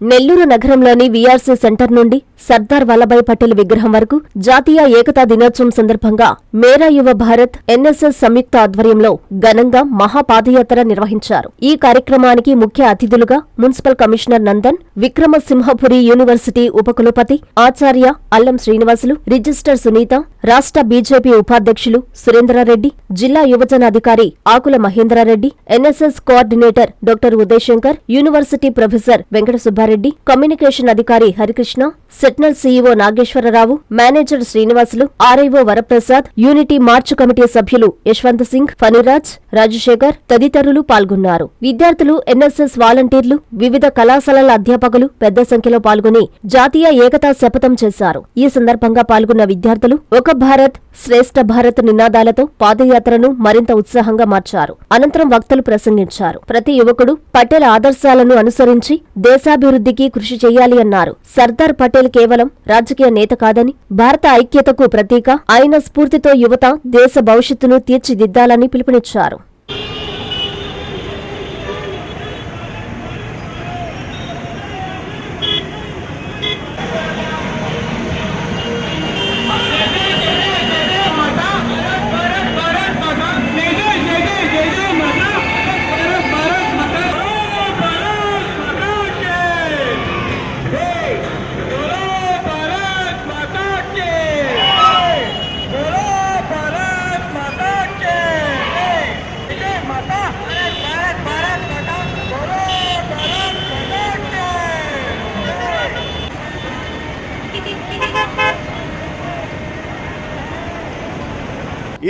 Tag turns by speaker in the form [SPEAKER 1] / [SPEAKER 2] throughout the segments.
[SPEAKER 1] నెల్లూరు నగరంలోని VRC centre నుండి సర్దార్ వల్లభాయ్ పటేల్ విగ్రహం వరకు జాతీయ ఏకతా దినోత్సవం సందర్భంగా మేరా యువ భారత్ ఎన్ఎస్ఎస్ సంయుక్త ఆధ్వర్యంలో ఘనంగా మహాపాదయాత్ర నిర్వహించారు. ఈ కార్యక్రమానికి ముఖ్య అతిథులుగా municipal commissioner Nandan Vikramasimhapuri university ఉపకులపతి ఆచార్య అల్లం శ్రీనివాసులు రిజిస్టర్ సునీత రాష్ట్ర బీజేపీ ఉపాధ్యక్షులు సురేంద్రారెడ్డి జిల్లా యువజన అధికారి Akula Mahendra Reddy NSS coordinator doctor Udayashankar university professor Venkata Subba Reddy communication అధికారి Harikrishna సెట్నల్ CEO Nageswara Rao manager Srinivasulu RIO Varaprasad unity march committee సభ్యులు యశ్వంత్ సింగ్ ఫణిరాజ్ రాజశేఖర్ తదితరులు పాల్గొన్నారు. విద్యార్థులు ఎన్ఎస్ఎస్ వాలంటీర్లు వివిధ కళాశాలల అధ్యాపకులు పెద్ద సంఖ్యలో పాల్గొని జాతీయ ఏకతా శపథం చేశారు. ఈ సందర్భంగా పాల్గొన్న విద్యార్థులు ఒక భారత్ శ్రేష్ఠ భారత్ నినాదాలతో పాదయాత్రను మరింత ఉత్సాహంగా మార్చారు. అనంతరం వక్తలు ప్రసంగించారు. ప్రతి యువకుడు పటేల్ ఆదర్శాలను అనుసరించి దేశాభివృద్ధికి కృషి చేయాలి అన్నారు. సర్దార్ పటేల్ కేవలం రాజకీయ నేత కాదని భారత ఐక్యతకు ప్రతీక ఆయన స్ఫూర్తితో యువత దేశ భవిష్యత్తును తీర్చిదిద్దాలని పిలుపునిచ్చారు.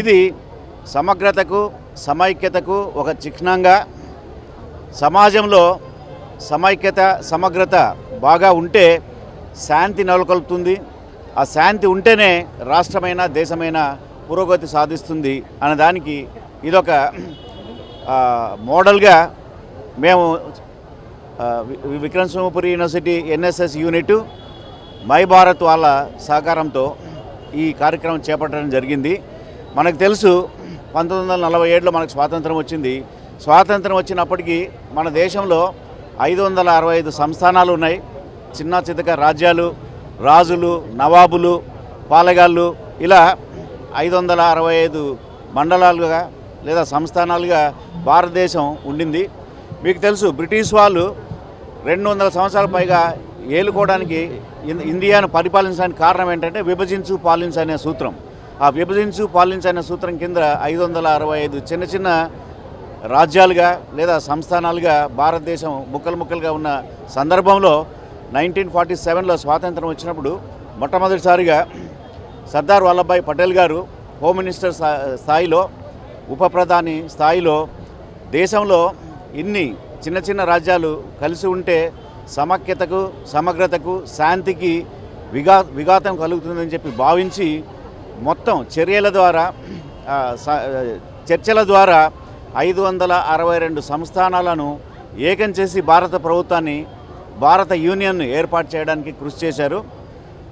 [SPEAKER 2] ఇది సమగ్రతకు సమైక్యతకు ఒక చిహ్నంగా సమాజంలో సమైక్యత సమగ్రత బాగా ఉంటే శాంతి నెలకొల్పుతుంది. ఆ శాంతి ఉంటేనే రాష్ట్రమైన దేశమైన పురోగతి సాధిస్తుంది అన్నదానికి దానికి ఇదొక మోడల్గా మేము వి- Vikram Simhapuri university NSS unit my Bharat వాళ్ళ సహకారంతో ఈ కార్యక్రమం చేపట్టడం జరిగింది. మనకు తెలుసు పంతొమ్మిది వందల నలభై ఏడులో మనకు స్వాతంత్రం వచ్చింది. స్వాతంత్రం వచ్చినప్పటికీ మన దేశంలో ఐదు వందల అరవై ఐదు సంస్థానాలు ఉన్నాయి. చిన్న చితక రాజ్యాలు రాజులు నవాబులు పాలగాళ్ళు ఇలా ఐదు వందల అరవై ఐదు మండలాలుగా లేదా సంస్థానాలుగా భారతదేశం ఉండింది. మీకు తెలుసు బ్రిటిష్ వాళ్ళు రెండు వందల సంవత్సరాల పైగా ఏలుకోవడానికి ఇన్- ఇండియాను పరిపాలించడానికి కారణం ఏంటంటే విభజించు పాలించు అనే సూత్రం. ఆ విభజించు పాలించు అనే సూత్రం కింద ఐదు వందల అరవై ఐదు చిన్న చిన్న రాజ్యాలుగా లేదా సంస్థానాలుగా భారతదేశం ముక్కలు ముక్కలుగా ఉన్న సందర్భంలో నైన్టీన్ ఫార్టీ సెవెన్లో స్వాతంత్రం వచ్చినప్పుడు మొట్టమొదటిసారిగా సర్దార్ వల్లభాయ్ పటేల్ గారు హోమ్ మినిస్టర్ స్థాయిలో ఉప ప్రధాని స్థాయిలో దేశంలో ఇన్ని చిన్న చిన్న రాజ్యాలు కలిసి ఉంటే సమైక్యతకు సమగ్రతకు శాంతికి విఘా విఘాతం కలుగుతుందని చెప్పి భావించి మొత్తం చర్యల ద్వారా చర్చల ద్వారా ఐదు వందల అరవై రెండు సంస్థానాలను ఏకం చేసి భారత ప్రభుత్వాన్ని భారత యూనియన్ ఏర్పాటు చేయడానికి కృషి చేశారు.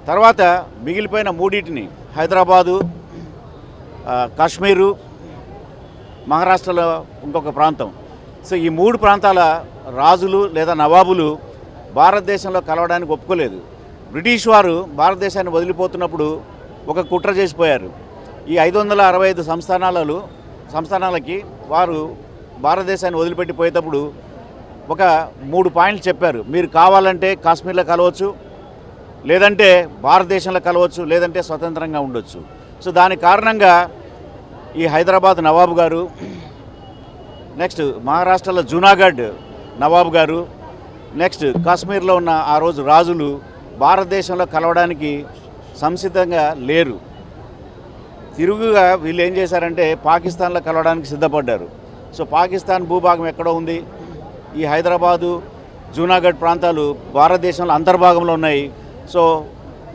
[SPEAKER 2] తర్వాత మిగిలిపోయిన మూడింటిని హైదరాబాదు కాశ్మీరు మహారాష్ట్రలో ఇంకొక ప్రాంతం. సో ఈ మూడు ప్రాంతాల రాజులు లేదా నవాబులు భారతదేశంలో కలవడానికి ఒప్పుకోలేదు. బ్రిటిష్ వారు భారతదేశాన్ని వదిలిపోతున్నప్పుడు ఒక కుట్ర చేసిపోయారు. ఈ ఐదు వందల అరవై ఐదు సంస్థానాలలో సంస్థానాలకి వారు భారతదేశాన్ని వదిలిపెట్టిపోయేటప్పుడు ఒక మూడు పాయింట్లు చెప్పారు. మీరు కావాలంటే కాశ్మీర్లో కలవచ్చు లేదంటే భారతదేశంలో కలవచ్చు లేదంటే స్వతంత్రంగా ఉండొచ్చు. సో దాని కారణంగా ఈ హైదరాబాద్ నవాబు గారు నెక్స్ట్ మహారాష్ట్రలో జూనాగఢ్ నవాబు గారు నెక్స్ట్ కాశ్మీర్లో ఉన్న ఆ రోజు రాజులు భారతదేశంలో కలవడానికి సంసిద్ధంగా లేరు. తిరుగుగా వీళ్ళు ఏం చేశారంటే పాకిస్తాన్లో కలవడానికి సిద్ధపడ్డారు. సో పాకిస్తాన్ భూభాగం ఎక్కడో ఉంది. ఈ హైదరాబాదు జూనాగఢ్ ప్రాంతాలు భారతదేశంలో అంతర్భాగంలో ఉన్నాయి. సో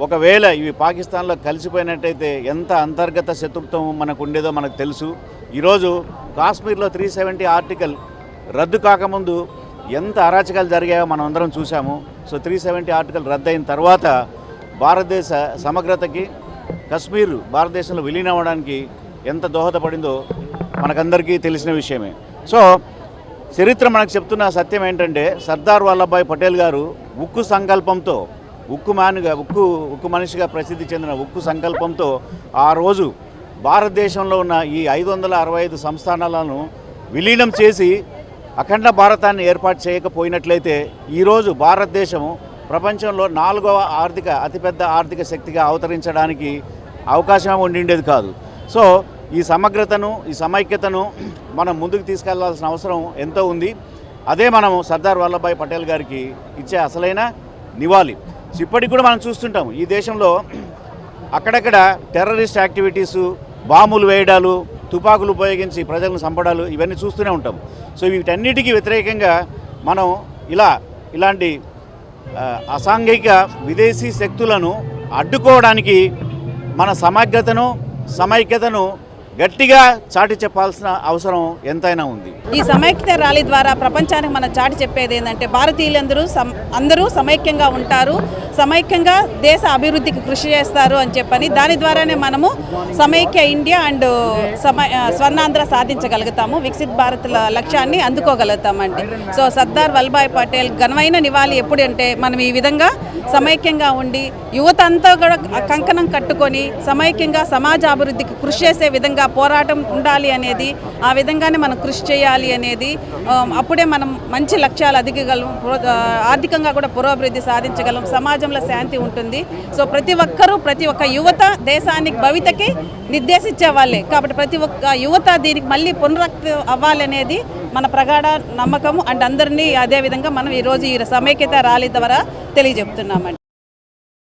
[SPEAKER 2] ఒకవేళ ఇవి పాకిస్తాన్లో కలిసిపోయినట్టయితే ఎంత అంతర్గత శత్రుత్వం మనకు ఉండేదో మనకు తెలుసు. ఈరోజు కాశ్మీర్లో త్రీ సెవెంటీ ఆర్టికల్ రద్దు కాకముందు ఎంత అరాచకాలు జరిగాయో మనం అందరం చూసాము సో త్రీ సెవెంటీ ఆర్టికల్ రద్దయిన తర్వాత భారతదేశ సమగ్రతకి కశ్మీర్ భారతదేశంలో విలీనం అవ్వడానికి ఎంత దోహదపడిందో మనకందరికీ తెలిసిన విషయమే. సో చరిత్ర మనకు చెప్తున్న సత్యం ఏంటంటే సర్దార్ వల్లభాయ్ పటేల్ గారు ఉక్కు సంకల్పంతో ఉక్కు మ్యాన్గా ఉక్కు ఉక్కు మనిషిగా ప్రసిద్ధి చెందిన ఉక్కు సంకల్పంతో ఆ రోజు భారతదేశంలో ఉన్న ఈ ఐదు వందల అరవై ఐదు సంస్థానాలను విలీనం చేసి అఖండ భారతాన్ని ఏర్పాటు చేయకపోయినట్లయితే ఈరోజు భారతదేశం ప్రపంచంలో నాలుగవ ఆర్థిక అతిపెద్ద ఆర్థిక శక్తిగా అవతరించడానికి అవకాశం ఉండిండేది కాదు. సో ఈ సమగ్రతను ఈ సమైక్యతను మనం ముందుకు తీసుకెళ్ళాల్సిన అవసరం ఎంతో ఉంది. అదే మనం సర్దార్ వల్లభాయ్ పటేల్ గారికి ఇచ్చే అసలైన నివాళి. సో ఇప్పటికి కూడా మనం చూస్తుంటాం ఈ దేశంలో అక్కడక్కడ టెర్రరిస్ట్ యాక్టివిటీసు బాంబులు వేయడాలు తుపాకులు ఉపయోగించి ప్రజలను చంపడాలు ఇవన్నీ చూస్తూనే ఉంటాం. సో వీటన్నిటికీ వ్యతిరేకంగా మనం ఇలా ఇలాంటి అసాంఘిక విదేశీ శక్తులను అడ్డుకోవడానికి మన సమగ్రతను సమైక్యతను గట్టిగా చాటి చెప్పాల్సిన అవసరం ఎంతైనా ఉంది.
[SPEAKER 3] ఈ సమైక్యత ర్యాలీ ద్వారా ప్రపంచానికి మనం చాటి చెప్పేది ఏంటంటే భారతీయులందరూ అందరూ సమైక్యంగా ఉంటారు సమైక్యంగా దేశ అభివృద్ధికి కృషి చేస్తారు అని చెప్పని దాని ద్వారానే మనము సమైక్య ఇండియా అండ్ సమై స్వర్ణాంధ్ర సాధించగలుగుతాము వికసిత్ భారత్ లక్ష్యాన్ని అందుకోగలుగుతామండి. సో సర్దార్ వల్లభాయ్ పటేల్ ఘనమైన నివాళి ఎప్పుడంటే మనం ఈ విధంగా సమైక్యంగా ఉండి యువత అంతా కూడా కంకణం కట్టుకొని సమైక్యంగా సమాజ అభివృద్ధికి కృషి చేసే విధంగా పోరాటం ఉండాలి అనేది ఆ విధంగానే మనం కృషి చేయాలి అనేది అప్పుడే మనం మంచి లక్ష్యాలు అధికగలం ఆర్థికంగా కూడా పురోభివృద్ధి సాధించగలం సమాజంలో శాంతి ఉంటుంది. సో ప్రతి ఒక్కరూ ప్రతి ఒక్క యువత దేశానికి భవితకి నిర్దేశించే వాళ్ళే. కాబట్టి ప్రతి ఒక్క యువత దీనికి మళ్ళీ పునరక్తి అవ్వాలనేది మన ప్రగాఢ నమ్మకం అండ్ అందరినీ అదేవిధంగా మనం ఈరోజు ఈ సమైక్యత ర్యాలీ ద్వారా తెలియజెప్తున్నామండి.